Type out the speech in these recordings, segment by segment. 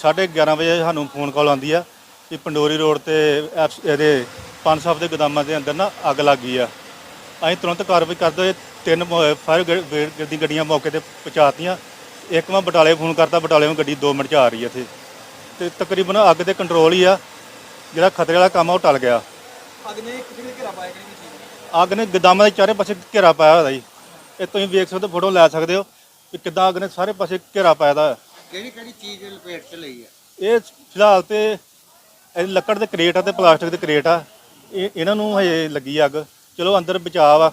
11:30 ਵਜੇ ਸਾਨੂੰ phone call ਆਉਂਦੀ ਆ ਕਿ ਪੰਡੋਰੀ ਰੋਡ ਤੇ ਐਪਸ- ਇਹਦੇ ਪੰਜ ਸਾਹਿਬ ਦੇ ਗੋਦਾਮਾਂ ਦੇ ਅੰਦਰ ਨਾ ਅੱਗ ਲੱਗ ਗਈ ਆ। ਅਸੀਂ ਤੁਰੰਤ ਕਾਰਵਾਈ ਕਰਦੇ ਹੋਏ ਤਿੰਨ ਫਾਇਰ ਬ੍ਰਿਗੇਡ ਦੀ ਗੱਡੀਆਂ ਮੌਕੇ ਤੇ ਪਹੁੰਚਾਤੀਆਂ। ਇੱਕ ਮੈਂ ਬਟਾਲੇ ਫੋਨ ਕਰਤਾ ਬਟਾਲੇ ਗੱਡੀ 2 ਮਿੰਟ ਚ ਆ ਰਹੀ ਹੈ ਇੱਥੇ। ਤੇ ਤਕਰੀਬਨ ਅੱਗ ਤੇ ਕੰਟਰੋਲ ਹੀ ਆ ਜਿਹੜਾ ਖਤਰੇ ਵਾਲਾ ਕੰਮ ਆ ਉਹ ਟਲ ਗਿਆ। ਅੱਗ ਨੇ ਕਿਸੇ ਨੇ ਘੇਰਾ ਪਾਇਆ ਕਿਹੜੀ ਚੀਜ਼ ਅੱਗ ਨੇ ਗੋਦਾਮਾਂ ਦੇ ਚਾਰੇ ਪਾਸੇ ਘੇਰਾ ਪਾਇਆ ਹੋਇਆ ਜੀ। ਇਹ ਤੁਸੀਂ ਵੇਖ ਸਕਦੇ ਹੋ ਫੋਟੋ ਲੈ ਸਕਦੇ ਹੋ ਕਿ ਕਿੱਦਾਂ ਅੱਗ ਨੇ ਸਾਰੇ ਪਾਸੇ ਘੇਰਾ ਪਾਇਆ ਦਾ। ਕਿਹੜੀ ਕਿਹੜੀ ਚੀਜ਼ ਲਪੇਟ ਚ ਲਈ ਹੈ ਇਹ ਫਿਲਹਾਲ ਤੇ ਇਹ ਲੱਕੜ ਦੇ ਕਰੇਟ ਆ ਤੇ ਪਲਾਸਟਿਕ ਦੇ ਕਰੇਟ ਆ। ਇਹ ਇਹਨਾਂ ਨੂੰ ਹਜੇ ਲੱਗੀ ਅੱਗ। ਚਲੋ ਅੰਦਰ ਬਚਾਅ ਆ।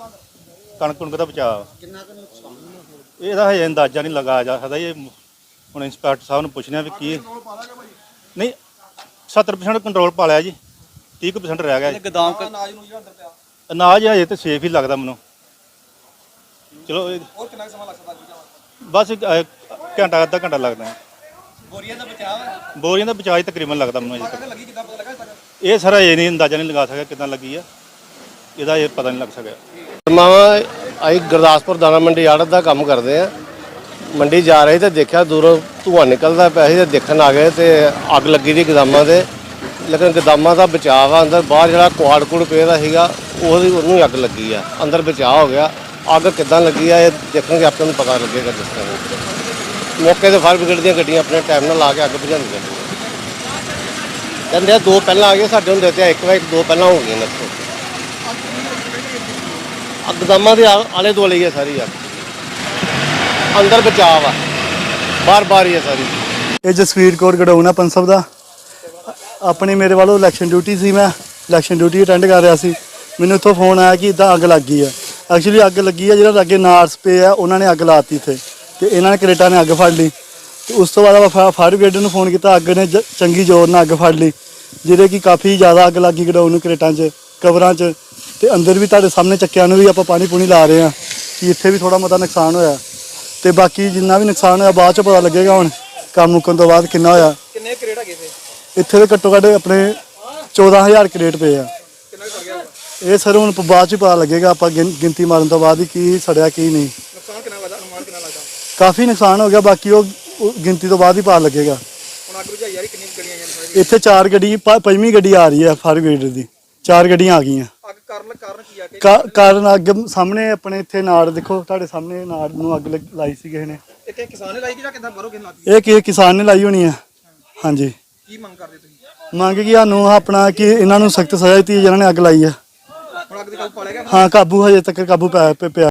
ਕਣਕ ਕੁਣਕ ਦਾ ਬਚਾਅ ਆ। ਕਿੰਨਾ ਕੁ ਨੁਕਸਾਨ ਇਹਦਾ ਹਜੇ ਅੰਦਾਜ਼ਾ ਨਹੀਂ ਲਗਾਇਆ ਜਾ ਸਕਦਾ। ਇਹ ਹੁਣ ਇੰਸਪੈਕਟਰ ਸਾਹਿਬ ਨੂੰ ਪੁੱਛਣਾ ਵੀ ਕੀ ਨਹੀਂ 70% ਕੰਟਰੋਲ ਪਾ ਲਿਆ ਜੀ। 30% ਰਹਿ ਗਿਆ ਜੀ। ਗਦਾਮ ਅਨਾਜ ਨੂੰ ਜਿਹੜਾ ਅੰਦਰ ਪਿਆ। ਅਨਾਜ ਹਜੇ ਤੇ ਸੇਫ ਹੀ ਲੱਗਦਾ ਮੈਨੂੰ। ਚਲੋ ਇਹ- ਹੋਰ ਕਿੰਨਾ ਕੁ ਸਮਾਂ ਲੱਗ ਸਕਦਾ ਜੀ ਬਸ ਇੱਕ, ਅਹ, ਘੰਟਾ ਅੱਧਾ ਘੰਟਾ ਲੱਗਦਾ ਹੈ। ਬੋਰੀਆਂ ਦਾ ਬਚਾਅ ਹੈ? ਬੋਰੀਆਂ ਦਾ ਬਚਾਅ ਹੀ ਤਕਰੀਬਨ ਲੱਗਦਾ ਮੈਨੂੰ ਅਜੇ ਅੱਗ ਤੱਕ। ਲੱਗੀ ਕਿੱਦਾਂ ਪਤਾ ਲੱਗਾ ਤੱਕ ਇਹ ਸਾਰਾ ਇਹ ਨਹੀਂ ਅੰਦਾਜ਼ਾ ਨਹੀਂ ਲਗਾ ਸਕਿਆ ਕਿਦਾਂ ਲੱਗੀ ਆ। ਇਹਦਾ ਇਹ ਪਤਾ ਨਹੀਂ ਲੱਗ ਸਕਿਆ। ਮਾਵਾ ਅਸੀਂ ਗੁਰਦਾਸਪੁਰ ਦਾਣਾ ਮੰਡੀ ਆੜਤ ਦਾ ਕੰਮ ਕਰਦੇ ਆ। ਮੰਡੀ ਜਾ ਰਹੇ ਤੇ ਦੇਖਿਆ ਦੂਰੋਂ ਧੂੰਆਂ ਨਿਕਲਦਾ ਪਿਆ ਸੀ ਤੇ ਦੇਖਣ ਆ ਗਏ ਤੇ ਅੱਗ ਲੱਗੀ ਦੀ ਗਦਾਮਾਂ ਤੇ। ਲੇਕਿਨ ਗਦਾਮਾਂ ਦਾ ਬਚਾਅ ਆ ਅੰਦਰ ਬਾਹਰ ਜਿਹੜਾ ਕੁਆੜ ਕੁੜ ਪਿਆ ਸੀਗਾ ਉਹਦੀ ਉਹਨੂੰ ਹੀ ਅੱਗ ਲੱਗੀ ਆ। ਅੰਦਰ ਬਚਾਅ ਹੋ ਗਿਆ। ਅੱਗ ਕਿੱਦਾਂ ਲੱਗੀ ਆ ਇਹ ਦੇਖਣਗੇ ਆਪਾਂ ਨੂੰ ਪਤਾ ਲੱਗੇਗਾ ਜਿਸ ਤਰ੍ਹਾਂ। ਮੌਕੇ ਤੇ ਫਾਇਰ ਬ੍ਰਿਗੇਡ ਦੀਆਂ ਗੱਡੀਆਂ ਆਪਣੇ ਟਾਈਮ ਨਾਲ ਲਾ ਕੇ ਅੱਗ ਬੁਝਾਉਂਦੀਆਂ ਕਹਿੰਦੇ ਆ ਦੋ ਪਹਿਲਾਂ ਆ ਗਏ ਸਾਡੇ ਹੁੰਦੇ ਤੇ ਇੱਕ ਵਾਰ ਦੋ ਪਹਿਲਾਂ ਹੋ ਗਈਆਂ ਨੇ ਇੱਥੋਂ। ਦੇ ਆਲੇ ਦੁਆਲੇ ਹੀ ਹੈ ਸਾਰੀ ਅੱਗ। ਅੰਦਰ ਬਚਾਅ ਆ। ਬਾਰ ਬਾਰ ਹੀ ਹੈ ਸਾਰੀ। ਇਹ ਜਸਵੀਰ ਕੌਰ ਗੜਾਉਣਾ ਪੰਸਬ ਦਾ। ਆਪਣੀ ਮੇਰੇ ਵੱਲੋਂ ਇਲੈਕਸ਼ਨ ਡਿਊਟੀ ਸੀ ਮੈਂ। ਇਲੈਕਸ਼ਨ ਡਿਊਟੀ ਅਟੈਂਡ ਕਰ ਰਿਹਾ ਸੀ। ਮੈਨੂੰ ਇੱਥੋਂ ਫੋਨ ਆਇਆ ਕਿ ਇਦਾਂ ਅੱਗ ਲੱਗ ਗਈ ਆ। ਐਕਚੁਅਲੀ ਅੱਗ ਲੱਗੀ ਆ ਜਿਹੜਾ ਲਾਗੇ ਨਾਰਸ ਪੇ ਆ ਉਹਨਾਂ ਨੇ ਅੱਗ ਲਾਤੀ ਇੱਥੇ। ਤੇ ਇਹਨਾਂ ਨੇ ਕਰੇਟਾ ਨੇ ਅੱਗ ਫੜ ਲਈ। ਤੇ ਉਸ ਤੋਂ ਬਾਅਦ ਆਪਾਂ ਫਾਇਰ ਬ੍ਰਿਗੇਡ ਨੂੰ ਫੋਨ ਕੀਤਾ ਅੱਗ ਨੇ ਚੰਗੀ ਜ਼ੋਰ ਨਾਲ ਅੱਗ ਫੜ ਲਈ। ਜਿਹਦੇ ਕਿ ਕਾਫੀ ਜ਼ਿਆਦਾ ਅੱਗ ਲੱਗੀ ਗਡਾਊਨ ਨੂੰ ਕਰੇਟਾਂ 'ਚ ਕਵਰਾਂ 'ਚ। ਤੇ ਅੰਦਰ ਵੀ ਤੁਹਾਡੇ ਸਾਹਮਣੇ ਚੱਕਿਆਂ ਨੂੰ ਵੀ ਆਪਾਂ ਪਾਣੀ ਪੂਣੀ ਲਾ ਰਹੇ ਆ ਕਿ ਇੱਥੇ ਵੀ ਥੋੜਾ ਮਤਾ ਨੁਕਸਾਨ ਹੋਇਆ। ਤੇ ਬਾਕੀ ਜਿੰਨਾ ਵੀ ਨੁਕਸਾਨ ਹੋਇਆ ਬਾਅਦ ਚ ਪਤਾ ਲੱਗੇਗਾ ਹੁਣ ਕੰਮ ਮੁੱਕਣ ਤੋਂ ਬਾਅਦ ਕਿੰਨਾ ਹੋਇਆ। ਕਿੰਨੇ ਕਰੇਟ ਹੈਗੇ ਸੀ ਇੱਥੇ ਦੇ ਘੱਟੋ ਘੱਟ ਆਪਣੇ 14000 ਕਰੇਟ ਪਏ ਆ? ਇਹ ਸਰ ਹੁਣ ਬਾਅਦ ਚ ਪਤਾ ਲੱਗੇਗਾ ਆਪਾਂ ਗਿਣ- ਗਿਣਤੀ ਮਾਰਨ ਤੋਂ ਬਾਅਦ ਹੀ ਕੀ ਸੜਿਆ ਕੀ ਨਹੀਂ ਨੁਕਸਾਨ ਕਿੰਨਾ ਲੱਗਦਾ ਅਨੁਮਾਨ ਕਿੰਨਾ ਲੱਗਦਾ ਕਾਫੀ ਨੁਕਸਾਨ ਹੋ ਗਿਆ ਬਾਕੀ ਉਹ ਉਹ ਗਿਣਤੀ ਤੋਂ ਬਾਅਦ ਹੀ ਪਤਾ ਲੱਗੇਗਾ। ਹੁਣ ਅੱਗ ਬੁਝਾਈ ਗੱਡੀਆਂ ਇੱਥੇ ਚਾਰ ਗੱਡੀ ਪ- ਪੰਜਵੀਂ ਗੱਡੀ ਆ ਰਹੀ ਹੈ ਫਾਇਰ ਬ੍ਰਿਗੇਡ ਦੀ। ਚਾਰ ਗੱਡੀਆਂ ਆ ਗਈਆਂ। ਅੱਗ ਕਾਰਨ ਕਾਰਨ ਕੀ ਆ ਕਿ? ਕਾ- ਕਾਰਨ ਅੱਗ ਸਾਹਮਣੇ ਆਪਣੇ ਇੱਥੇ ਨਾੜ ਦੇਖੋ ਤੁਹਾਡੇ ਸਾਹਮਣੇ ਨਾੜ ਨੂੰ ਅੱਗ ਲਾਈ ਸੀ ਕਿਸੇ ਨੇ। ਇਹ ਕਿ ਕਿਸਾਨ ਨੇ ਲਾਈ ਕਿ ਜਾਂ ਕਿੱਦਾਂ ਬਾਹਰੋਂ ਕਿਨ ਲਾਤੀ? ਇਹ ਕਿਸੇ ਕਿਸਾਨ ਨੇ ਲਾਈ ਹੋਣੀ ਆ। ਹਾਂਜੀ। ਕੀ ਮੰਗ ਕਰਦੇ ਤੁਸੀਂ? ਮੰਗ ਕੀ ਸਾਨੂੰ ਆਪਣਾ ਕਿ ਇਹਨਾਂ ਨੂੰ ਸਖਤ ਸਜ਼ਾ ਦਿੱਤੀ ਜਿਹਨਾਂ ਨੇ ਅੱਗ ਲਾਈ ਆ। ਹੁਣ ਅੱਗ ਦੇ ਕਾਬੂ ਪਾ ਲਿਆ ਗਿਆ? ਹਾਂ ਕਾਬੂ ਹਜੇ ਤੱਕ ਕਾਬੂ ਪੈ- ਪਿਆ